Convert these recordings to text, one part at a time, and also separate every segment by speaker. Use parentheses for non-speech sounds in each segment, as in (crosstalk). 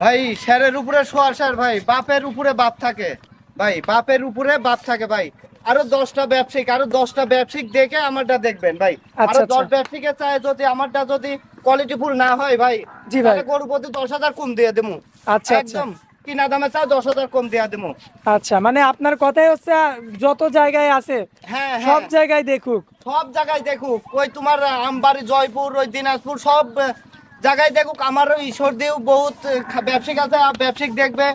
Speaker 1: ভাই স্যারের উপরে শোয়ার স্যার ভাই বাপের উপরে বাপ থাকে। ভাই বাপের উপরে বাপ থাকে ভাই। আরও দশটা ব্যবসায়িক আরও দশটা ব্যবসায়িক দেখে আমারটা দেখবেন ভাই।
Speaker 2: আচ্ছা,
Speaker 1: আরও দশ
Speaker 2: আচ্ছা।
Speaker 1: ব্যবসায়িকে চায় যদি আমারটা যদি কোয়ালিটি ফুল না হয় ভাই
Speaker 2: জি ভাই।
Speaker 1: গরু প্রতি দশ হাজার কম দিয়ে দেবো।
Speaker 2: আচ্ছা আচ্ছা।
Speaker 1: একদম কিনা দামে চাও দশ হাজার কম দিয়ে দেবো।
Speaker 2: আচ্ছা মানে আপনার কথাই হচ্ছে যত জায়গায় আছে
Speaker 1: হ্যাঁ
Speaker 2: সব
Speaker 1: হ্যাঁ
Speaker 2: জায়গায় দেখুক।
Speaker 1: সব জায়গায় দেখুক। ওই তোমার আমবাড়ি জয়পুর ওই দিনাজপুর সব জায়গায় দেখুক আমার ওই ঈশ্বর দিও বহুত ব্যবসায়িক আছে ব্যবসায়িক দেখবে।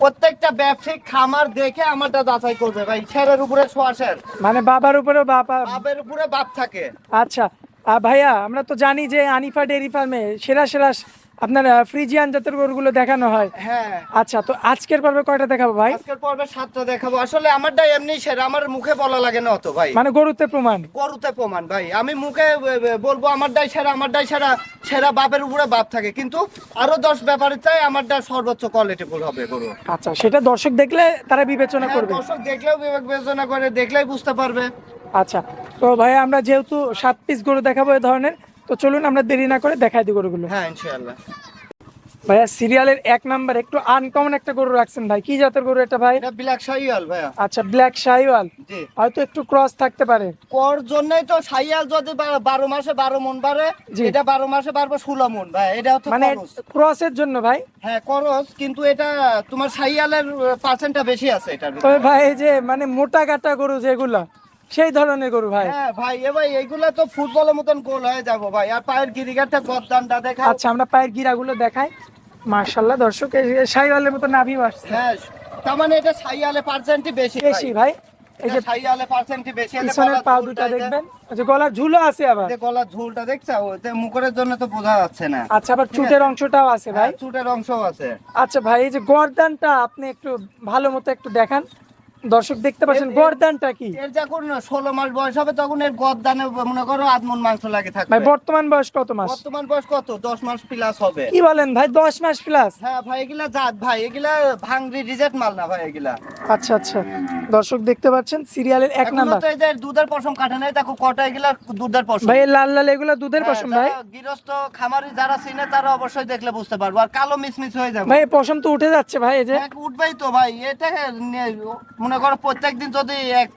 Speaker 1: প্রত্যেকটা ব্যবসায়িক খামার দেখে আমারটা যাচাই করবে ভাই। শেরের উপরে শের
Speaker 2: মানে বাবার উপরে বাবা
Speaker 1: বাপের উপরে বাপ থাকে।
Speaker 2: আচ্ছা। আর ভাইয়া আমরা তো জানি যে আনিফা ডেয়ারি ফার্মে সেরা সেরা আপনার ফ্রিজিয়ান জাতের গরুগুলো দেখানো হয়।
Speaker 1: হ্যাঁ।
Speaker 2: আচ্ছা তো আজকের পর্বে কয়টা দেখাবো ভাই?
Speaker 1: আজকের পর্বে সাতটা দেখাবো। আসলে আমারটা এমনি সেরা আমার মুখে বলা লাগে না অত ভাই।
Speaker 2: মানে গরুতে প্রমাণ?
Speaker 1: গরুতে প্রমাণ ভাই। আমি মুখে এ, এ, বলব আমারটাই সেরা আমারটাই সেরা সেরা বাপের উপরে বাপ থাকে। কিন্তু আরও দশ ব্যাপারে চাই আমারটা সর্বোচ্চ কোয়ালিটিফুল হবে গরু
Speaker 2: আচ্ছা সেটা দর্শক দেখলে তারা বিবেচনা
Speaker 1: হ্যাঁ,
Speaker 2: করবে।
Speaker 1: দর্শক দেখলেও বিবেক বিবেচনা করে দেখলেই বুঝতে পারবে।
Speaker 2: আচ্ছা তো ভাই আমরা যেহেতু সাত পিস গরু দেখাবো এই ধরনের তো চলুন আমরা দেরি না করে দেখাই দিই গরুগুলো।
Speaker 1: হ্যাঁ ইনশাআল্লাহ।
Speaker 2: ভাইয়া সিরিয়ালের এক নাম্বার একটু আনকমন একটা গরু রাখছেন ভাই। কি জাতের গরু এটা ভাই?
Speaker 1: এটা ব্ল্যাক শাইয়াল ভাইয়া।
Speaker 2: আচ্ছা ব্ল্যাক শাইওয়াল
Speaker 1: জি।
Speaker 2: হয়তো একটু ক্রস থাকতে পারে।
Speaker 1: কর জন্যই তো শাইয়াল যদি বা- বারো মাসে বারো মন বাড়ে। এটা বারো মাসে বাড়বে ষোলো মন ভাই এটা হচ্ছে
Speaker 2: মানে ক্রসের জন্য ভাই?
Speaker 1: হ্যাঁ ক্রস কিন্তু এটা তোমার শাইয়ালের পার্সেন্টটা বেশি আছে এটার।
Speaker 2: তবে ভাই এই যে মানে মোটা কাটা গরু যেগুলো সেই ধরনের গরু ভাই।
Speaker 1: হ্যাঁ ভাই এ ভাই এইগুলা তো ফুটবলের মতন গোল হয়ে যাব ভাই। আর পায়ের গিরিগারটা গদ্দানটা দেখা
Speaker 2: আচ্ছা আমরা পায়ের গিরাগুলো দেখাই। মার্শাল্লাহ দর্শক শাইওয়ালের মতো নাভিও আসছে।
Speaker 1: হ্যাঁ তার মানে এটা শাইয়ালে পার্সেন্টই বেশি
Speaker 2: বেশি ভাই। এই যে
Speaker 1: শাইয়ালে পার্সেন্টই বেশি
Speaker 2: পিছনের পা দুটা দেখবেন। আচ্ছা গলার ঝুলো আছে আবার।
Speaker 1: যে গলার ঝুলটা দেখছ? ওতে মুখের জন্য তো বোঝা যাচ্ছে না।
Speaker 2: আচ্ছা আবার চুটের অংশটাও আছে ভাই।
Speaker 1: হ্যাঁ, চুটের অংশও আছে।
Speaker 2: আচ্ছা ভাই এই যে গর্দানটা আপনি একটু ভালো মতো একটু দেখান। দর্শক দেখতে পাচ্ছেন গর্দানটা কি?
Speaker 1: এর যখন ষোলো মাস বয়স হবে তখন এর গদ্দানে মনে করো আধমন মাংস লাগে থাকবে।
Speaker 2: ভাই বর্তমান বয়স কত মাস?
Speaker 1: বর্তমান বয়স কত? দশ মাস প্লাস হবে।
Speaker 2: কি বলেন ভাই দশ মাস প্লাস
Speaker 1: হ্যাঁ ভাই এগুলা জাত ভাই এগুলা ভাঙরি রিজেক্ট মাল না ভাই এগুলা।
Speaker 2: আচ্ছা আচ্ছা। দর্শক দেখতে পাচ্ছেন সিরিয়ালের এক নাম্বার।
Speaker 1: তো যে দুধের পশম কাটে নাই দেখো কটা এগুলা দুধের পশম।
Speaker 2: ভাই লাল লাল এগুলো দুধের
Speaker 1: হ্যাঁ,
Speaker 2: পশম ভাই।
Speaker 1: গৃহস্থ খামারি যারা চিনে তারা অবশ্যই দেখলে বুঝতে পারব। আর কালো মিসমিস হয়ে যাবে।
Speaker 2: ভাই পশম তো উঠে যাচ্ছে ভাই এই যে।
Speaker 1: উঠবেই তো ভাই এটা নিয়ে মনে করো প্রত্যেকদিন যদি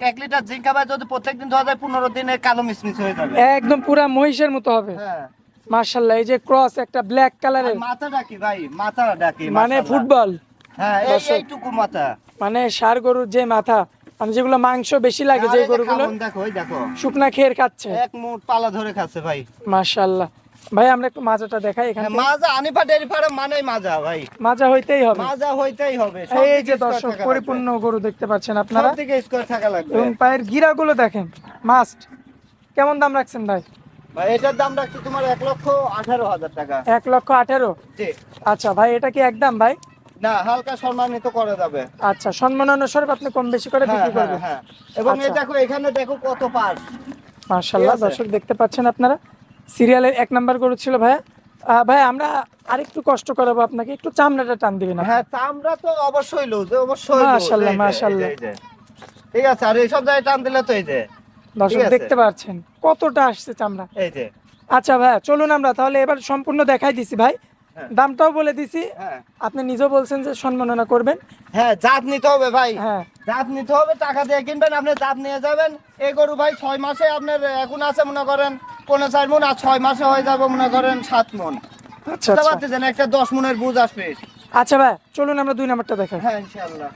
Speaker 1: এক লিটার জিঙ্ক খাবার যদি প্রত্যেকদিন ধরা যায় পনেরো দিনে কালো মিসমিস হয়ে যাবে।
Speaker 2: একদম পুরা মহিষের মতো হবে।
Speaker 1: হ্যাঁ।
Speaker 2: মার্শাল্লাহ এই যে ক্রস একটা ব্ল্যাক কালারের।
Speaker 1: মাথা ডাকি ভাই? মাথা ডাকি
Speaker 2: মানে ফুটবল।
Speaker 1: হ্যাঁ এইটুকু মাথা।
Speaker 2: মানে ষাড় গরুর যে মাথা মানে যেগুলো মাংস বেশি লাগে যে গরুগুলো
Speaker 1: দেখো দেখো।
Speaker 2: শুকনা খেয়ে খাচ্ছে।
Speaker 1: এক মুঠ পালা ধরে খাচ্ছে ভাই।
Speaker 2: মাশাল্লাহ ভাই আমরা একটু মাজাটা দেখাই এখানে
Speaker 1: হ্যাঁ, মাজা আনিফা ডেরি ফার্ম মানেই মাজা ভাই।
Speaker 2: মাজা হইতেই হবে।
Speaker 1: মাজা হইতেই হবে
Speaker 2: এই যে দর্শক পরিপূর্ণ গরু দেখতে পাচ্ছেন আপনারা।
Speaker 1: স্কোয়ার থাকা লাগবে।
Speaker 2: এবং পায়ের গিরাগুলো দেখেন মাস্ট কেমন দাম রাখছেন ভাই?
Speaker 1: ভাই এটার দাম রাখছি তোমার এক লক্ষ আঠারো হাজার টাকা।
Speaker 2: এক লক্ষ আঠেরো? আচ্ছা ভাই এটা কি একদম ভাই?
Speaker 1: না হালকা সম্মানিত করা যাবে।
Speaker 2: আচ্ছা সম্মাননা স্বরূপ আপনি কম বেশি করে
Speaker 1: হ্যাঁ,
Speaker 2: বিক্রি
Speaker 1: হ্যাঁ,
Speaker 2: করবেন।
Speaker 1: এবং এই
Speaker 2: আচ্ছা।
Speaker 1: দেখো এখানে দেখো কত পার
Speaker 2: মার্শাল্লাহ দর্শক দেখতে পাচ্ছেন আপনারা? সিরিয়ালের এক নাম্বার গরু ছিল ভাইয়া। ভাই আমরা আরেকটু কষ্ট করাবো আপনাকে একটু চামড়াটা টান দিবেন।
Speaker 1: হ্যাঁ চামড়া তো অবশ্যই লুজ অবশ্যই
Speaker 2: মাশাআল্লাহ, মাশাআল্লাহ।
Speaker 1: এই এই। ঠিক আছে আর এইসব জায়গায় টান দিলে তো এই যে
Speaker 2: দর্শক দেখতে পাচ্ছেন কতটা আসছে চামড়া।
Speaker 1: এই যে।
Speaker 2: আচ্ছা ভাইয়া চলুন আমরা তাহলে এবার সম্পূর্ণ দেখাই দিছি ভাই।
Speaker 1: হ্যাঁ।
Speaker 2: দামটাও বলে দিছি।
Speaker 1: হ্যাঁ।
Speaker 2: আপনি নিজেও বলছেন যে সম্মাননা করবেন।
Speaker 1: হ্যাঁ জাত নিতে হবে ভাই।
Speaker 2: হ্যাঁ।
Speaker 1: জাত নিতে হবে টাকা দিয়ে কিনবেন আপনি জাত নিয়ে যাবেন। এই গরু ভাই ছয় মাসে আপনার এখন আছে মনে করেন পনেরো চার মন আর ছয় মাসে হয়ে যাবে মনে করেন সাত মন।
Speaker 2: আচ্ছা
Speaker 1: বুঝতে
Speaker 2: আচ্ছা।
Speaker 1: পারতেছেন একটা দশ মনের বুঝ আসবে।
Speaker 2: আচ্ছা ভাই চলুন আমরা দুই নাম্বারটা দেখাই।
Speaker 1: হ্যাঁ ইনশাআল্লাহ।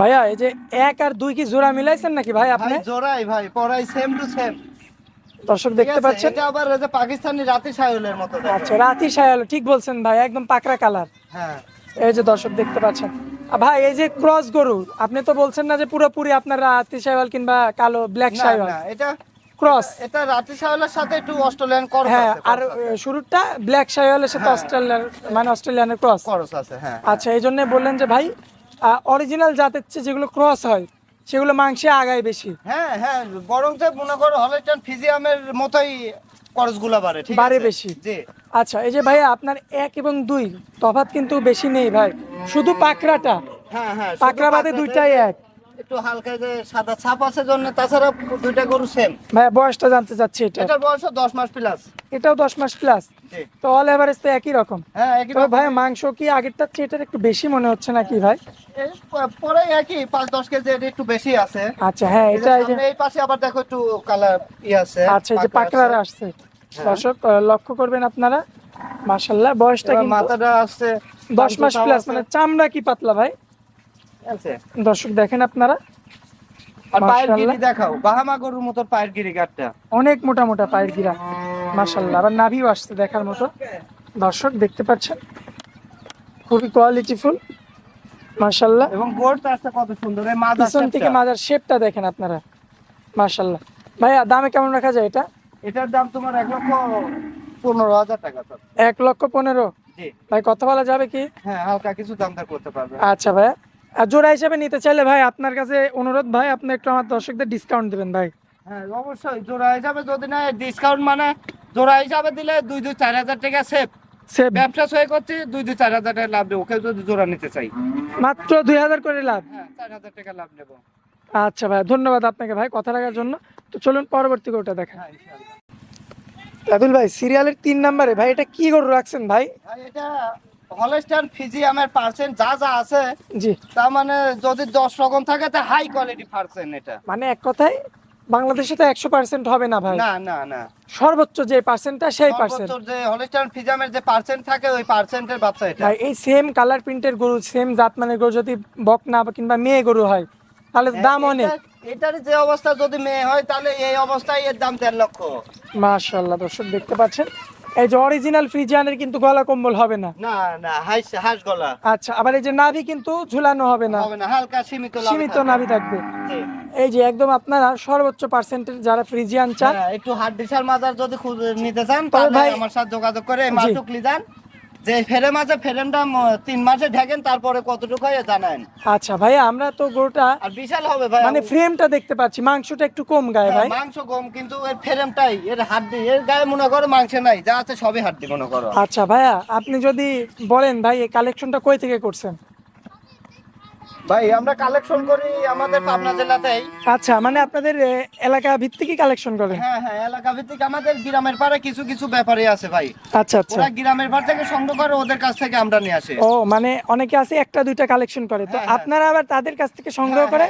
Speaker 2: ভাইয়া এই যে এক আর দুই কি জোড়া মিলাইছেন নাকি ভাই আপনি?
Speaker 1: জোড়াই ভাই পড়াই সেম টু সেম
Speaker 2: দর্শক দেখতে পাচ্ছেন?
Speaker 1: এটা আবার এই যে পাকিস্তানি রাতি সায়লের মতো
Speaker 2: আচ্ছা রাতি সায়াল ঠিক বলছেন ভাই একদম পাকড়া কালার।
Speaker 1: হ্যাঁ।
Speaker 2: এই যে দর্শক দেখতে পাচ্ছেন। ভাই এই যে ক্রস গরু আপনি তো বলছেন না যে পুরোপুরি আপনার রাতি সাইওয়াল কিংবা কালো ব্ল্যাক
Speaker 1: না
Speaker 2: সাইওয়াল
Speaker 1: এটা
Speaker 2: ক্রস
Speaker 1: এটা রাতি সায়লের সাথে একটু অস্ট্রেলিয়ান করস
Speaker 2: হ্যাঁ আর শুরুটা ব্ল্যাক সাইওয়ালের সাথে
Speaker 1: হ্যাঁ।
Speaker 2: অস্ট্রেলিয়ান মানে অস্ট্রেলিয়ানের ক্রস
Speaker 1: করস আছে হ্যাঁ
Speaker 2: আচ্ছা এই জন্য বললেন যে ভাই অরিজিনাল জাতের চেয়ে যেগুলো ক্রস হয় সেগুলো মাংসে আগায় বেশি।
Speaker 1: হ্যাঁ হ্যাঁ বরং যে মনে করো হলিস্টান ফিজিয়ামের মতোই করসগুলা বাড়ে ঠিক
Speaker 2: বাড়ে বেশি।
Speaker 1: জি।
Speaker 2: আচ্ছা এই যে ভাই আপনার এক এবং দুই তফাৎ কিন্তু বেশি নেই ভাই। শুধু পাকড়াটা।
Speaker 1: হ্যাঁ হ্যাঁ
Speaker 2: পাকড়া বাদে দুইটাই এক।
Speaker 1: একটু হালকা যে সাদা ছাপ আছে জন্য তাছাড়া দুইটা গরু সেম
Speaker 2: ভাইয়া বয়সটা জানতে চাচ্ছি এটা।
Speaker 1: এটার বয়স দশ মাস প্লাস
Speaker 2: এটাও দশ মাস প্লাস তো অল এভারেজ তো একই রকম।
Speaker 1: হ্যাঁ একই রকম।
Speaker 2: ভাই মাংস কি আগেরটার চেয়ে এটার একটু বেশি মনে হচ্ছে নাকি ভাই?
Speaker 1: পরে একই পাঁচ দশ কেজি এটা একটু বেশি আছে।
Speaker 2: আচ্ছা হ্যাঁ এটা এই
Speaker 1: পাশে আবার দেখো একটু কালার ই আছে
Speaker 2: আচ্ছা এই যে
Speaker 1: পাকড়া
Speaker 2: পাকড়ার আসছে। দর্শক লক্ষ্য করবেন আপনারা। মাশাল্লাহ বয়সটা কিন্তু
Speaker 1: মাথাটা আসছে
Speaker 2: দশ মাস প্লাস মানে চামড়া কি পাতলা ভাই। দর্শক দেখেন আপনারা?
Speaker 1: আর পায়ের গিরি দেখাও বাহামা গরুর মতো পায়ের গিরি গাঠটা
Speaker 2: অনেক মোটা মোটা পায়ের গিরা মাশাল্লাহ আবার নাভিও আসছে দেখার মতো। দর্শক দেখতে পাচ্ছেন? খুবই কোয়ালিটিফুল মাশাল্লাহ
Speaker 1: এবং গোড়টা আসছে কত সুন্দর এই মাথা
Speaker 2: পিছন থেকে মাজার শেপটা দেখেন আপনারা মাশাল্লাহ ভাইয়া দামে কেমন রাখা যায় এটা?
Speaker 1: এটার দাম তোমার এক লক্ষ পনেরো হাজার টাকা
Speaker 2: এক লক্ষ পনেরো? ভাই কথা বলা যাবে কি?
Speaker 1: হ্যাঁ হালকা কিছু দাম দর করতে পারবে।
Speaker 2: আচ্ছা ভাইয়া। আর জোড়া হিসেবে নিতে চাইলে ভাই আপনার কাছে অনুরোধ ভাই আপনি একটু আমার দর্শকদের ডিসকাউন্ট দেবেন ভাই।
Speaker 1: হ্যাঁ অবশ্যই। জোড়া হিসাবে যদি না ডিসকাউন্ট মানে জোড়া হিসাবে দিলে দুই দুই চার হাজার টাকা সেভ
Speaker 2: সে
Speaker 1: ব্যবসা সই করছি দুই দুই চার হাজার টাকা লাভ নেব। কেউ যদি জোড়া নিতে চাই।
Speaker 2: মাত্র দুই হাজার করে লাভ।
Speaker 1: হ্যাঁ চার হাজার টাকা লাভ নেব।
Speaker 2: আচ্ছা ভাই ধন্যবাদ আপনাকে ভাই কথা রাখার জন্য। তো চলুন পরবর্তী গরুটা দেখা রাতুল ভাই সিরিয়ালের তিন নাম্বারে ভাই এটা কি গরু রাখছেন ভাই?
Speaker 1: ভাই এটা ফিজিয়ামের পার্সেন্ট যা যা আছে
Speaker 2: জি।
Speaker 1: তার মানে যদি দশ রকম থাকে তা হাই কোয়ালিটি পার্সেন্ট এটা।
Speaker 2: মানে এক কথায় বাংলাদেশে তো একশো পার্সেন্ট হবে না ভাই?
Speaker 1: না না না।
Speaker 2: সর্বোচ্চ যে পার্সেন্টটা সেই পার্সেন্ট
Speaker 1: যে ফিজিয়ামের যে পার্সেন্ট থাকে ওই পার্সেন্টের বাচ্চা এটা।
Speaker 2: ভাই এই সেম কালার প্রিন্টের গরু সেম জাত মানের গরু যদি বকনা বা কিংবা মেয়ে গরু হয় তাহলে দাম অনেক।
Speaker 1: এটার যে অবস্থা যদি মেয়ে হয় তাহলে এই অবস্থায় এর দাম দেড় লক্ষ।
Speaker 2: মাশাল্লাহ দর্শক দেখতে পাচ্ছেন। এই যে অরিজিনাল ফ্রিজিয়ানের কিন্তু গলা কম্বল হবে না।
Speaker 1: না না হাঁস হাঁস গলা।
Speaker 2: আচ্ছা আবার এই যে নাভি কিন্তু ঝুলানো হবে না।
Speaker 1: হবে না হালকা সীমিত
Speaker 2: সীমিত নাভি থাকবে। এই যে একদম আপনারা সর্বোচ্চ পার্সেন্টের যারা ফ্রিজিয়ান চান
Speaker 1: হ্যাঁ, একটু হার্ড ডিসার মাজার যদি খুঁজে নিতে চান তাহলে
Speaker 2: ভাই-
Speaker 1: আমার সাথে যোগাযোগ করে
Speaker 2: জি।
Speaker 1: মাটুকলি যান। যে ফেরেম আছে ফেরেমটা তিন মাসে ঢেকেন তারপরে কতটুকু হয় জানেন
Speaker 2: আচ্ছা ভাইয়া আমরা তো গরুটা
Speaker 1: আর বিশাল হবে ভাই
Speaker 2: মানে ফ্রেমটা দেখতে পাচ্ছি মাংসটা একটু কম গায়ে
Speaker 1: হ্যাঁ,
Speaker 2: ভাই।
Speaker 1: মাংস কম কিন্তু এর ফ্রেমটাই এর হাড্ডি এর গায়ে মনে করো মাংস নাই যা আছে সবই হাড্ডি মনে করো।
Speaker 2: আচ্ছা ভাইয়া আপনি যদি বলেন ভাই এই কালেকশনটা কই থেকে করছেন?
Speaker 1: ভাই আমরা কালেকশন করি আমাদের পাবনা জেলাতেই।
Speaker 2: আচ্ছা মানে আপনাদের এলাকা ভিত্তিকই কালেকশন করেন
Speaker 1: হ্যাঁ হ্যাঁ এলাকা ভিত্তিক আমাদের গ্রামের পাড়ে কিছু কিছু ব্যাপারই আছে ভাই।
Speaker 2: আচ্ছা আচ্ছা।
Speaker 1: ওরা গ্রামের পাড় থেকে সংগ্রহ করে ওদের কাছ থেকে আমরা নিয়ে আসি।
Speaker 2: ও মানে অনেকে আছে একটা দুইটা কালেকশন করে। তো
Speaker 1: হ্যাঁ, হ্যাঁ।
Speaker 2: আপনারা আবার তাদের কাছ থেকে সংগ্রহ
Speaker 1: হ্যাঁ,
Speaker 2: করে।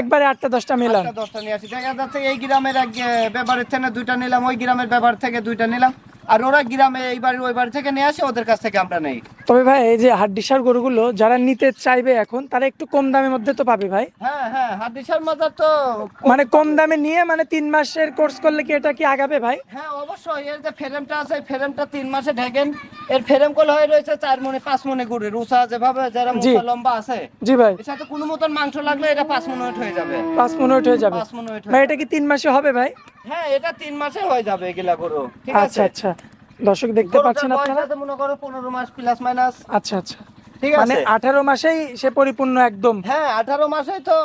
Speaker 2: একবারে আটটা দশটা মেলান?
Speaker 1: আটটা দশটা নিয়ে আসি। দেখা যাচ্ছে এই গ্রামের এক ব্যাপারের থেকে দুইটা নিলাম ওই গ্রামের ব্যাপার থেকে দুইটা নিলাম। আর ওরা গ্রামে এই ওই বাড়ি থেকে নিয়ে আসে ওদের কাছ থেকে আমরা নেই।
Speaker 2: তবে ভাই এই যে হাড্ডিসার গরুগুলো যারা নিতে চাইবে এখন তারা একটু কম দামের মধ্যে তো পাবে ভাই।
Speaker 1: হ্যাঁ হ্যাঁ মাজার তো
Speaker 2: মানে কম দামে নিয়ে মানে তিন মাসের কোর্স করলে কি এটা কি আগাবে ভাই?
Speaker 1: হ্যাঁ অবশ্যই এর যে ফ্রেমটা আছে ফ্রেমটা তিন মাসে ঢেকেন। এর ফ্রেম কল হয়ে রয়েছে চার মনে পাঁচ মনে গুড়ে রুসা যেভাবে যারা মোটা লম্বা আছে
Speaker 2: জি ভাই।
Speaker 1: এর সাথে কোনো মতন মাংস লাগলে এটা পাঁচ মিনিট হয়ে যাবে।
Speaker 2: পাঁচ মিনিট হয়ে যাবে।
Speaker 1: পাঁচ মিনিট
Speaker 2: ভাই এটা কি তিন মাসে হবে ভাই?
Speaker 1: হ্যাঁ এটা তিন মাসে হয়ে যাবে এগুলা গরু। ঠিক
Speaker 2: আচ্ছা
Speaker 1: আছে?
Speaker 2: আচ্ছা। দর্শক দেখতে পাচ্ছেন আপনারা?
Speaker 1: মনে করো পনেরো মাস প্লাস মাইনাস
Speaker 2: আচ্ছা আচ্ছা।
Speaker 1: ঠিক
Speaker 2: মানে আঠারো মাসেই সে পরিপূর্ণ একদম।
Speaker 1: হ্যাঁ আঠারো মাসেই তো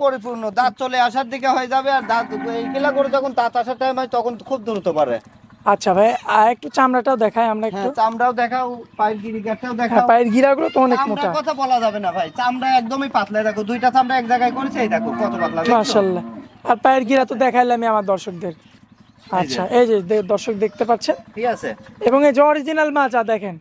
Speaker 1: পরিপূর্ণ। দাঁত চলে আসার দিকে হয়ে যাবে আর দাঁত এইগুলা করে যখন দাঁত আসার টাইম হয় তখন খুব দ্রুত পারে
Speaker 2: আচ্ছা ভাই আর একটু চামড়াটাও দেখাই আমরা একটু।
Speaker 1: হ্যাঁ চামড়াও দেখাও পায়ের গিরিগাটাও
Speaker 2: হ্যাঁ
Speaker 1: দেখাও
Speaker 2: পায়ের গিরাগুলো তো অনেক মোটা।
Speaker 1: কথা বলা যাবে না ভাই। চামড়া একদমই পাতলা। দেখো দুইটা চামড়া এক জায়গায় করেছে এই দেখো কত পাতলা দেখছ?
Speaker 2: আর পায়ের গিরা তো দেখাইলাম আমি আমার দর্শকদের। আচ্ছা এই যে দর্শক দেখতে পাচ্ছেন?
Speaker 1: ঠিক আছে?
Speaker 2: এবং এই যে অরিজিনাল মাচা দেখেন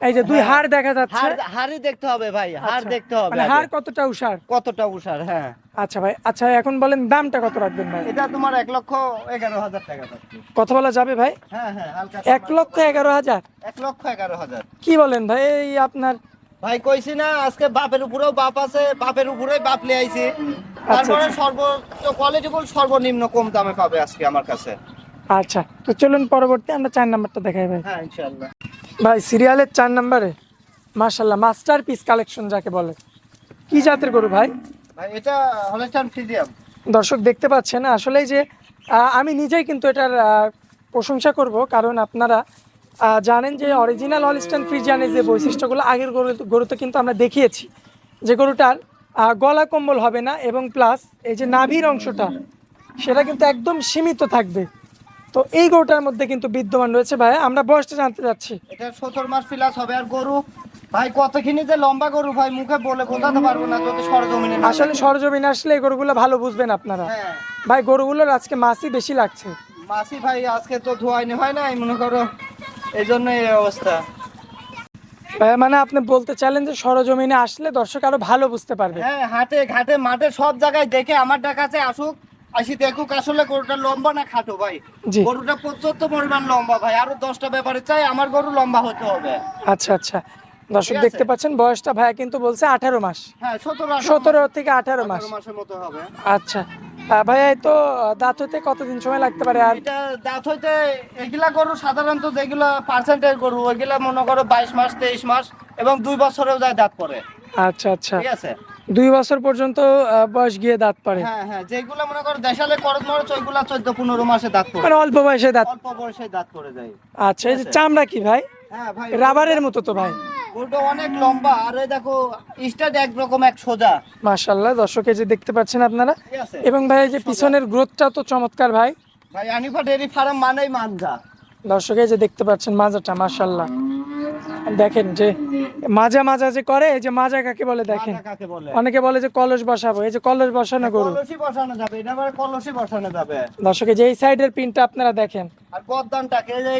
Speaker 2: এই যে দুই
Speaker 1: হ্যাঁ।
Speaker 2: হাড় দেখা যাচ্ছে।
Speaker 1: হাড় হাড়ই দেখতে হবে ভাই হাড়
Speaker 2: আচ্ছা,
Speaker 1: দেখতে হবে
Speaker 2: মানে হাড় কতটা উষার?
Speaker 1: কতটা উষার হ্যাঁ।
Speaker 2: আচ্ছা ভাই আচ্ছা এখন বলেন দামটা কত রাখবেন ভাই?
Speaker 1: এটা তোমার এক লক্ষ এগারো হাজার টাকা
Speaker 2: কথা বলা যাবে ভাই?
Speaker 1: হ্যাঁ হ্যাঁ
Speaker 2: এক লক্ষ এগারো হাজার?
Speaker 1: এক লক্ষ এগারো হাজার।
Speaker 2: কি বলেন ভাই? এই আপনার
Speaker 1: ভাই কইছি না আজকে বাপের উপরেও বাপ আছে বাপের উপরেই বাপ লিয়ে আইছি। তারপরে
Speaker 2: আচ্ছা।
Speaker 1: সর্বোচ্চ কোয়ালিটিফুল সর্বনিম্ন কম দামে পাবে আজকে আমার কাছে।
Speaker 2: আচ্ছা তো চলুন পরবর্তী আমরা চার নাম্বারটা দেখাই ভাই।
Speaker 1: হ্যাঁ ইনশাআল্লাহ।
Speaker 2: ভাই সিরিয়ালের চার নাম্বারে মাশাল্লাহ মাস্টার পিস কালেকশন যাকে বলে। কি জাতের গরু ভাই?
Speaker 1: ভাই এটা হলস্টাইন ফিজিয়াম
Speaker 2: দর্শক দেখতে পাচ্ছেন আসলে যে আমি নিজেই কিন্তু এটার প্রশংসা করব কারণ আপনারা জানেন যে অরিজিনাল হলিস্টান ফ্রিজিয়ানের যে বৈশিষ্ট্যগুলো আগের গরু গরুতে কিন্তু আমরা দেখিয়েছি যে গরুটার গলা কম্বল হবে না এবং প্লাস এই যে নাভির অংশটা সেটা কিন্তু একদম সীমিত থাকবে। তো এই গরুটার মধ্যে কিন্তু বিদ্যমান রয়েছে ভাই আমরা বয়সটা জানতে চাচ্ছি।
Speaker 1: এটা সতেরো মাস প্লাস হবে আর গরু ভাই কতখানি যে লম্বা গরু ভাই মুখে বলে বোঝাতে পারব না যদি সরজমিনে
Speaker 2: আসলে সরজমিনে আসলে এই গরুগুলো ভালো বুঝবেন আপনারা।
Speaker 1: হ্যাঁ।
Speaker 2: ভাই গরুগুলোর আজকে মাসি বেশি লাগছে।
Speaker 1: মাসি ভাই আজকে তো ধোয়াইনি হয় না মনে করো। এই জন্য এই অবস্থা।
Speaker 2: মানে আপনি বলতে চাইলেন যে সরজমিনে আসলে দর্শক আরও ভালো বুঝতে পারবে।
Speaker 1: হ্যাঁ হাটে ঘাটে মাঠে সব জায়গায় দেখে আমার কাছে আসুক আসি দেখুক আসলে গরুটা লম্বা না খাটো ভাই? গরুটা পর্যাপ্ত পরিমাণ লম্বা ভাই আরও দশটা ব্যাপারে চাই আমার গরু লম্বা হতে হবে।
Speaker 2: আচ্ছা আচ্ছা। দর্শক দেখতে পাচ্ছেন বয়সটা ভাইয়া কিন্তু বলছে আঠারো মাস।
Speaker 1: হ্যাঁ সতেরো
Speaker 2: থেকে আঠারো মাস।
Speaker 1: মাসের
Speaker 2: আচ্ছা। ভাইয়া তো দাঁত হতে কতদিন সময় লাগতে পারে? আর
Speaker 1: দাঁত হইতে এগুলা গরু সাধারণত যেগুলা পার্সেন্টের গরু ওইগুলা মনে করো বাইশ মাস তেইশ মাস এবং দুই বছরেও যায় দাঁত পরে।
Speaker 2: আচ্ছা আচ্ছা।
Speaker 1: ঠিক আছে?
Speaker 2: দুই বছর পর্যন্ত বয়স গিয়ে দাঁত পারে।
Speaker 1: হ্যাঁ হ্যাঁ যেগুলা মনে করো দেশালে করজ মরচ ওইগুলা চোদ্দ পনেরো মাসে দাঁত পরে।
Speaker 2: মানে অল্প বয়সে দাঁত।
Speaker 1: অল্প বয়সে দাঁত পরে যায়।
Speaker 2: আচ্ছা এই যে চামড়া কি ভাই?
Speaker 1: হ্যাঁ ভাই
Speaker 2: রাবারের মতো তো ভাই।
Speaker 1: গরুটা অনেক লম্বা আর ওই দেখো স্টার্ট একরকম এক সোজা।
Speaker 2: মাশাল্লাহ দর্শক এই যে দেখতে পাচ্ছেন আপনারা? এবং ভাই এই যে পিছনের গ্রোথটা তো চমৎকার ভাই।
Speaker 1: ভাই আনিফা ডেরি ফার্ম মানেই মানজা।
Speaker 2: দর্শক এই যে দেখতে পাচ্ছেন মাজাটা মাশাল্লাহ দেখেন যে মাজা মাজা যে করে এই যে মাজা কাকে বলে দেখেন? অনেকে বলে যে কলস বসাবো এই যে কলস বসানো গরু।
Speaker 1: কলসি বসানো যাবে এটা আবার বসানো যাবে।
Speaker 2: দর্শক যে এই সাইডের পিনটা আপনারা দেখেন।
Speaker 1: আর গদ্দানটাকে এই যে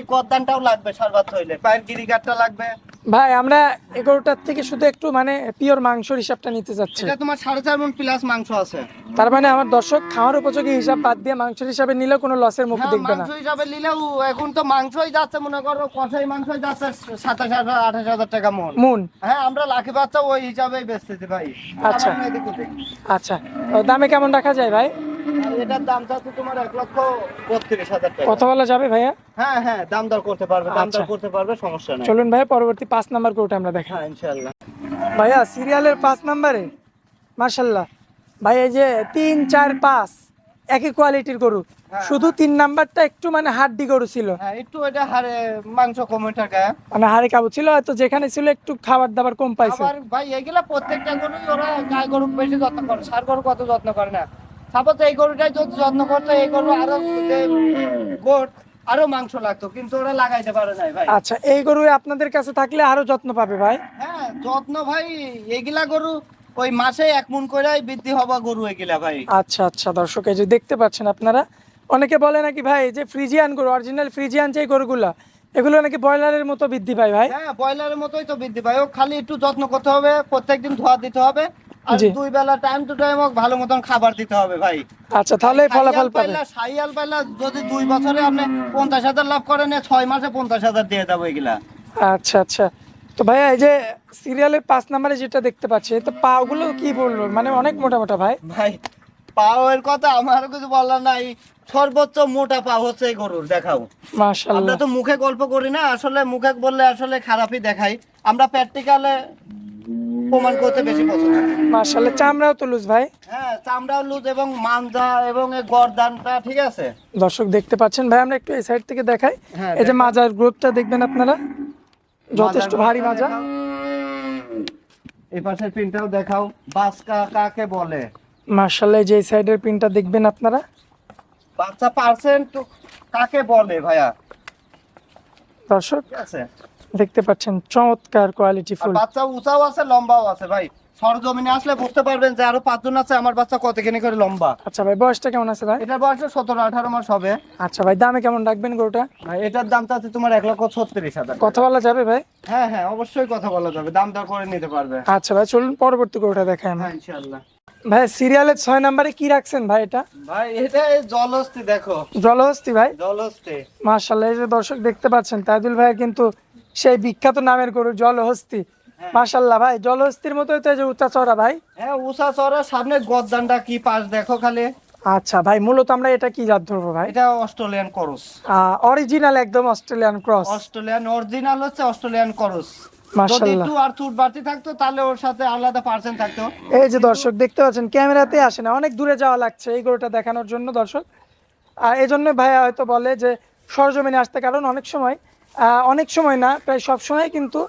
Speaker 1: লাগবে সর্বাত হইলে পায়ের গিরিগারটা লাগবে।
Speaker 2: ভাই আমরা এই গরুটার থেকে শুধু একটু মানে পিওর মাংসর হিসাবটা নিতে যাচ্ছি।
Speaker 1: এটা তোমার সাড়ে চার মন প্লাস মাংস আছে।
Speaker 2: তার মানে আমার দর্শক খাওয়ার উপযোগী হিসাব বাদ দিয়ে মাংসের হিসাবে নিলে কোনো লসের মুখ
Speaker 1: হ্যাঁ,
Speaker 2: দেখবে না।
Speaker 1: মাংস হিসাবে নিলেও এখন তো মাংসই যাচ্ছে মনে করো কষাই মাংসই যাচ্ছে সাতাশ হাজার আঠাশ হাজার টাকা মন।
Speaker 2: মুন।
Speaker 1: হ্যাঁ আমরা লাখি বাচ্চা ওই হিসাবেই বেচতেছি ভাই।
Speaker 2: আচ্ছা। আচ্ছা। দামে কেমন রাখা যায় ভাই?
Speaker 1: এটার দামটা তো তোমার এক লক্ষ বত্রিশ হাজার টাকা।
Speaker 2: কথা বলা যাবে ভাইয়া?
Speaker 1: হ্যাঁ হ্যাঁ দাম দর করতে পারবে দাম
Speaker 2: আচ্ছা।
Speaker 1: দর করতে পারবে সমস্যা নেই।
Speaker 2: চলুন ভাইয়া পরবর্তী পাঁচ নাম্বার গরুটা আমরা দেখাই
Speaker 1: হ্যাঁ ইনশাল্লাহ
Speaker 2: ভাইয়া সিরিয়ালের পাঁচ নাম্বারে মার্শাল্লাহ ভাই এই যে তিন চার পাঁচ একই কোয়ালিটির গরু।
Speaker 1: হ্যাঁ,
Speaker 2: শুধু তিন নাম্বারটা একটু মানে হাড্ডি গরু ছিল।
Speaker 1: হ্যাঁ একটু এটা হারে মাংস কমে
Speaker 2: মানে হাড়ি কাবু ছিল হয়তো যেখানে ছিল একটু খাবার দাবার কম পাইছে।
Speaker 1: আবার ভাই এগুলা প্রত্যেকটা গরুই ওরা গায়ে গরু বেশি যত্ন করে সার গরু কত যত্ন করে না। সাপোজ এই গরুটাই যদি যত্ন করতো এই গরু আরও গোট আরও মাংস লাগতো কিন্তু ওরা লাগাইতে পারে নাই ভাই।
Speaker 2: আচ্ছা এই গরু আপনাদের কাছে থাকলে আরও যত্ন পাবে ভাই?
Speaker 1: হ্যাঁ যত্ন ভাই এগুলা গরু ওই মাসে এক মন করেই বৃদ্ধি হবা গরু এগুলা ভাই।
Speaker 2: আচ্ছা আচ্ছা দর্শক এই যে দেখতে পাচ্ছেন আপনারা অনেকে বলে নাকি ভাই যে ফ্রিজিয়ান গরু অরিজিনাল ফ্রিজিয়ান যে গরুগুলা এগুলো নাকি ব্রয়লারের মতো বৃদ্ধি পায় ভাই?
Speaker 1: হ্যাঁ ব্রয়লারের মতোই তো বৃদ্ধি পায়। ও খালি একটু যত্ন করতে হবে প্রত্যেকদিন ধোয়া দিতে হবে আর দুই বেলা টাইম টু টাইম ভালো মতন খাবার দিতে হবে ভাই।
Speaker 2: আচ্ছা তাহলে ফলাফল পাবে।
Speaker 1: সাইয়াল পাইলা যদি দুই বছরে আপনি পঞ্চাশ হাজার লাভ করেন ছয় মাসে পঞ্চাশ হাজার দিয়ে দেবো এগুলা।
Speaker 2: আচ্ছা আচ্ছা। তো ভাইয়া এই যে সিরিয়ালের পাঁচ নাম্বারে যেটা দেখতে পাচ্ছি তো পাগুলো কি বলব মানে অনেক মোটা মোটা ভাই।
Speaker 1: ভাই পাওয়ের কথা আমার কিছু বলার নাই। সর্বোচ্চ মোটা পা হচ্ছে এই গরুর দেখাও। আমরা তো মুখে গল্প করি না আসলে মুখে বললে আসলে খারাপই দেখাই। আমরা প্র্যাকটিক্যালে প্রমাণ করতে বেশি পছন্দ করি।
Speaker 2: মাশাল্লাহ চামড়াও তো লুজ ভাই।
Speaker 1: হ্যাঁ চামড়াও লুজ এবং মাঞ্জা এবং এই গরদানটা ঠিক আছে?
Speaker 2: দর্শক দেখতে পাচ্ছেন ভাই আমরা একটু এই সাইড থেকে দেখাই।
Speaker 1: হ্যাঁ,
Speaker 2: এই যে মাজার গ্রুপটা দেখবেন আপনারা। যথেষ্ট ভারী মাজা।
Speaker 1: এই পাশের পিনটাও দেখাও। বাসকা কাকে বলে?
Speaker 2: মার্শাল্লাহ যে সাইডের পিনটা দেখবেন আপনারা?
Speaker 1: বাচ্চা পার্সেন্ট কাকে বলে ভাইয়া?
Speaker 2: দর্শক
Speaker 1: আছে।
Speaker 2: দেখতে পাচ্ছেন চমৎকার কোয়ালিটি ফুল।
Speaker 1: বাচ্চা উঁচাও আছে লম্বাও আছে ভাই। সরজমিনে আসলে বুঝতে পারবেন যে আরও পাঁচজন আছে আমার বাচ্চা কতখানি করে লম্বা।
Speaker 2: আচ্ছা ভাই বয়সটা কেমন আছে ভাই?
Speaker 1: এটার বয়স সতেরো আঠারো মাস হবে।
Speaker 2: আচ্ছা ভাই দামে কেমন রাখবেন গরুটা?
Speaker 1: ভাই এটার দামটা আছে তোমার এক লক্ষ ছত্রিশ হাজার
Speaker 2: কথা বলা যাবে ভাই?
Speaker 1: হ্যাঁ হ্যাঁ অবশ্যই কথা বলা যাবে। দাম দর করে নিতে পারবে।
Speaker 2: আচ্ছা ভাই চলুন পরবর্তী গরুটা দেখাই
Speaker 1: হ্যাঁ ইনশাল্লাহ
Speaker 2: ভাই সিরিয়ালের ছয় নাম্বারে কি রাখছেন ভাই এটা?
Speaker 1: ভাই এটা জলহস্তি দেখো।
Speaker 2: জলহস্তি ভাই?
Speaker 1: জলহস্তি।
Speaker 2: মার্শাল্লাহ এই যে দর্শক দেখতে পাচ্ছেন তাইদুল ভাই কিন্তু সেই বিখ্যাত নামের গরু জলহস্তি। মার্শাল্লাহ ভাই জলহস্তির মতোই তো যে উচ্চা চড়া ভাই।
Speaker 1: হ্যাঁ উষা চড়া সামনে গদ্দানটা কি পাশ দেখো খালি।
Speaker 2: আচ্ছা ভাই মূলত আমরা এটা কি জাত ধরবো ভাই?
Speaker 1: এটা অস্ট্রেলিয়ান করস।
Speaker 2: অরিজিনাল একদম অস্ট্রেলিয়ান ক্রস।
Speaker 1: অস্ট্রেলিয়ান অরিজিনাল হচ্ছে অস্ট্রেলিয়ান করস। যদি একটু আর চুট বাড়তি থাকতো তাহলে ওর সাথে আলাদা পার্সেন্ট থাকতো।
Speaker 2: এই যে দর্শক দেখতে পাচ্ছেন ক্যামেরাতে আসে না অনেক দূরে যাওয়া লাগছে এই গরুটা দেখানোর জন্য দর্শক। আর এই জন্য ভাইয়া হয়তো বলে যে সরজমিনে আসতে কারণ অনেক সময় আহ, অনেক সময় না প্রায় সব সময় কিন্তু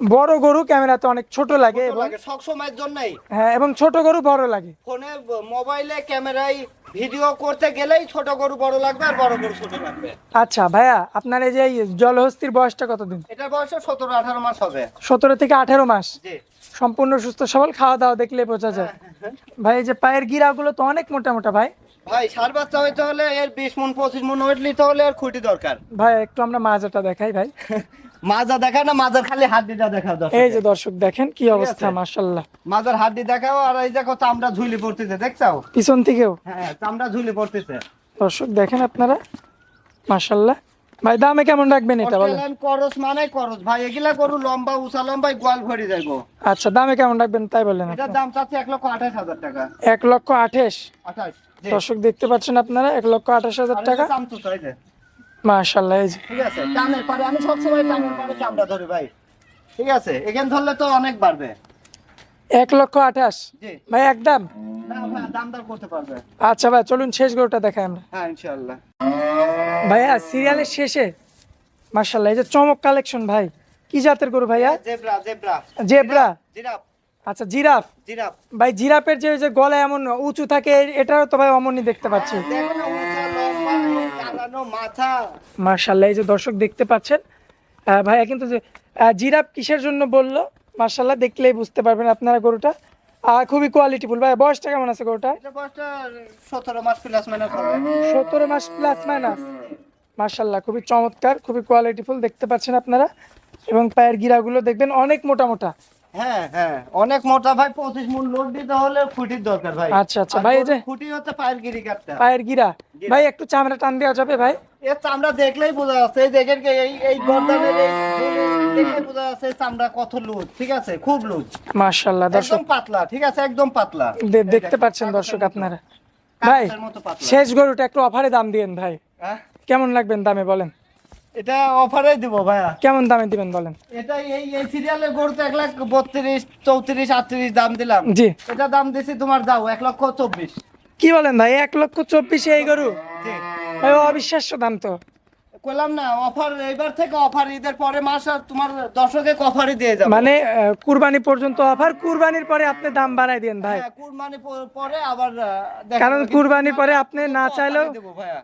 Speaker 2: বড় গরু ক্যামেরাতে অনেক ছোট লাগে এবং
Speaker 1: সব সময়ের জন্যই।
Speaker 2: হ্যাঁ এবং ছোট গরু বড় লাগে।
Speaker 1: ফোনে মোবাইলে ক্যামেরায় ভিডিও করতে গেলেই ছোট গরু বড় লাগবে আর বড় গরু ছোট লাগবে।
Speaker 2: আচ্ছা ভাইয়া আপনার এই যে জলহস্তির বয়সটা কতদিন?
Speaker 1: এটার বয়স সতেরো আঠারো মাস হবে।
Speaker 2: সতেরো থেকে আঠেরো মাস।
Speaker 1: জি।
Speaker 2: সম্পূর্ণ সুস্থ সবল খাওয়া দাওয়া দেখলে বোঝা যায়। ভাই এই যে পায়ের গিরাগুলো তো অনেক মোটা মোটা ভাই।
Speaker 1: ভাই সার বাচ্চা হইতে হলে এর বিশ মন পঁচিশ মন ওয়েট নিতে হলে এর খুঁটি দরকার।
Speaker 2: ভাই একটু আমরা মাজাটা দেখাই ভাই। (laughs)
Speaker 1: মাজা দেখা না মাজার খালি হাড্ডিটা দেখাও দর্শককে।
Speaker 2: এই যে দর্শক দেখেন কি অবস্থা
Speaker 1: আছে?
Speaker 2: মাশাল্লাহ
Speaker 1: মাজার হাড্ডি দেখাও আর এই দেখো চামড়া ঝুলি পড়তেছে দেখছাও?
Speaker 2: পিছন থেকেও?
Speaker 1: হ্যাঁ চামড়া ঝুলি পড়তেছে।
Speaker 2: দর্শক দেখেন আপনারা মাশাল্লাহ ভাই দামে কেমন রাখবেন এটা বলেন?
Speaker 1: করস মানে করস। ভাই এগুলা গরু লম্বা উঁচা লম্বাই গোয়াল ভরে যাইবো।
Speaker 2: আচ্ছা দামে কেমন রাখবেন তাই বললেন
Speaker 1: এটার দাম চাচ্ছে এক লক্ষ আঠাশ হাজার টাকা।
Speaker 2: এক লক্ষ আঠাশ।
Speaker 1: আঠাশ।
Speaker 2: দর্শক দেখতে পাচ্ছেন আপনারা এক লক্ষ আঠাশ হাজার টাকা।
Speaker 1: যে। ঠিক আছে টানের পারে আমি সবসময় টানের পারে চামড়া ধরি ভাই। ঠিক আছে এখানে ধরলে তো অনেক বাড়বে।
Speaker 2: এক লক্ষ আঠাশ। ভাই একদম আচ্ছা ভাই চলুন শেষ গরুটা দেখাই আমরা।
Speaker 1: হ্যাঁ
Speaker 2: ভাইয়া সিরিয়ালের শেষে? মাশাল্লাহ এই যে চমক কালেকশন ভাই। কি জাতের গরু ভাইয়া?
Speaker 1: জেব্রা
Speaker 2: আচ্ছা জিরাফ?
Speaker 1: জিরাফ।
Speaker 2: ভাই জিরাফের যে যে গলা এমন উঁচু থাকে এটাও তো ভাই অমনই দেখতে পাচ্ছি
Speaker 1: দেখো না উঁচা লম্বা কালানো মাথা
Speaker 2: মার্শাল্লাহ এই যে দর্শক দেখতে পাচ্ছেন ভাইয়া কিন্তু যে কিসের জন্য বলল? মার্শাল্লাহ দেখলেই বুঝতে পারবেন আপনারা গরুটা। আর খুবই কোয়ালিটিফুল ভাই বয়সটা কেমন আছে গরুটা
Speaker 1: সতেরো মাস প্লাস মাইনাস
Speaker 2: সতেরো মাস প্লাস মাইনাস মার্শাল্লাহ খুবই চমৎকার খুবই কোয়ালিটিফুল দেখতে পাচ্ছেন আপনারা। এবং পায়ের গিরাগুলো দেখবেন অনেক মোটা মোটা।
Speaker 1: হ্যাঁ হ্যাঁ। অনেক মোটা ভাই পঁচিশ মন লোড দিতে হলে খুঁটির দরকার ভাই।
Speaker 2: আচ্ছা, আচ্ছা, ভাই, এই যে-
Speaker 1: খুঁটি হচ্ছে পায়ের গিরি কাটটা
Speaker 2: পায়ের গিরা। ভাই একটু চামড়া টান দেওয়া যাবে ভাই?
Speaker 1: এর চামড়া দেখলেই বোঝা যাচ্ছে। এই দেখেন এই এই গর্দানের বোঝা যাচ্ছে চামড়া কত লুজ ঠিক আছে? খুব লুজ।
Speaker 2: মার্শাল্লাহ দর্শক।
Speaker 1: পাতলা ঠিক আছে? একদম পাতলা।
Speaker 2: দেখতে পাচ্ছেন দর্শক আপনারা। ভাই শেষ গরুটা একটু অফারে দাম দিয়েন ভাই।
Speaker 1: হ্যাঁ?
Speaker 2: কেমন লাগবেন দামে বলেন?
Speaker 1: এটা অফারে দিব ভাইয়া।
Speaker 2: কেমন দামে দিবেন বলেন?
Speaker 1: এটা এই এই সিরিয়ালের গরু তো এক লাখ বত্রিশ চৌত্রিশ আটত্রিশ দাম দিলাম।
Speaker 2: জি।
Speaker 1: এটা দাম দিছি তোমার দাও এক লক্ষ চব্বিশ।
Speaker 2: কি বলেন ভাই এক লক্ষ চব্বিশে এই গরু? অবিশ্বাস্য দাম তো।
Speaker 1: কইলাম না অফার এইবার থেকে অফার ঈদের পরে মাস আর তোমার দর্শকে অফারই দিয়ে যাব।
Speaker 2: মানে কুরবানি পর্যন্ত অফার কুরবানির পরে আপনি দাম বাড়াই দেন ভাই।
Speaker 1: হ্যাঁ, কুরবানি পরে আবার
Speaker 2: কারণ কুরবানির পরে আপনি না চাইলেও।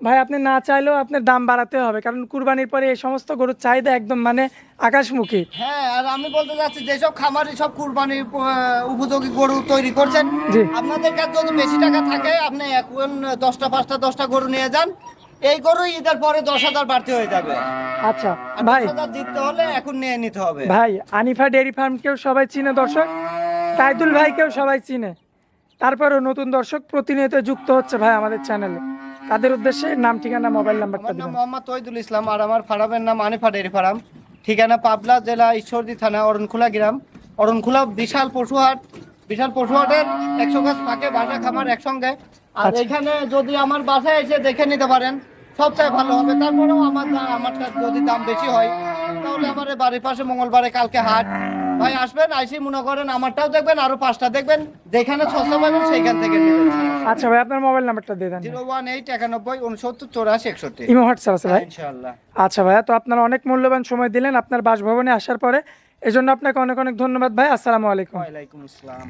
Speaker 2: ভাই আপনি না চাইলেও আপনার দাম বাড়াতে হবে। কারণ কুরবানির পরে এই সমস্ত গরুর চাহিদা একদম মানে আকাশমুখী।
Speaker 1: হ্যাঁ আর আমি বলতে চাচ্ছি যেসব খামারি সব কুরবানি উপযোগী গরু তৈরি করছেন আপনাদের কাছে যদি বেশি টাকা থাকে আপনি এখন দশটা পাঁচটা দশটা গরু নিয়ে যান। এই গরু ঈদের পরে দশ হাজার বাড়তি হয়ে যাবে।
Speaker 2: আচ্ছা ভাই।
Speaker 1: জিততে হলে এখন নিয়ে নিতে হবে।
Speaker 2: ভাই আনিফা ডেয়ারি ফার্মকেও সবাই চিনে দর্শক? তাইদুল ভাইকেও সবাই চিনে? তারপরেও নতুন দর্শক প্রতিনিয়ত যুক্ত হচ্ছে ভাই আমাদের চ্যানেলে তাদের উদ্দেশ্যে নাম ঠিকানা মোবাইল নাম্বারটা দিবেন।
Speaker 1: মোহাম্মদ তৈদুল ইসলাম আর আমার ফার্মের নাম আনিফা ডেয়ারি ফার্ম। ঠিকানা পাবলা জেলা ঈশ্বরদী থানা অরণখোলা গ্রাম। অরণখোলা বিশাল পশুহাট। বিশাল পশুহাটের একশো গাছ ফাঁকে বাসা খামার একসঙ্গে। আর
Speaker 2: আচ্ছা।
Speaker 1: এখানে যদি আমার বাসায় এসে দেখে নিতে পারেন সবচেয়ে ভালো হবে। তারপরেও আমার আমারটা যদি দাম বেশি হয় তাহলে আমার বাড়ির পাশে মঙ্গলবারে কালকে হাট। ভাই আসবেন আইসি মনে করেন আমারটাও দেখবেন আরও পাঁচটা দেখবেন। যেখানে সস্তা পাবেন সেইখান থেকে
Speaker 2: আচ্ছা ভাই আপনার মোবাইল নাম্বারটা দিয়ে দেন।
Speaker 1: জিরো ওয়ান এইট একানব্বই উনসত্তর চৌরাশি একষট্টি।
Speaker 2: ইমো হোয়াটসঅ্যাপ আছে ভাই?
Speaker 1: ইনশাআল্লাহ।
Speaker 2: আচ্ছা ভাইয়া তো আপনারা অনেক মূল্যবান সময় দিলেন আপনার বাসভবনে আসার পরে। এজন্য আপনাকে অনেক অনেক ধন্যবাদ ভাই আসসালামু আলাইকুম।
Speaker 1: ওয়ালাইকুম আসসালাম।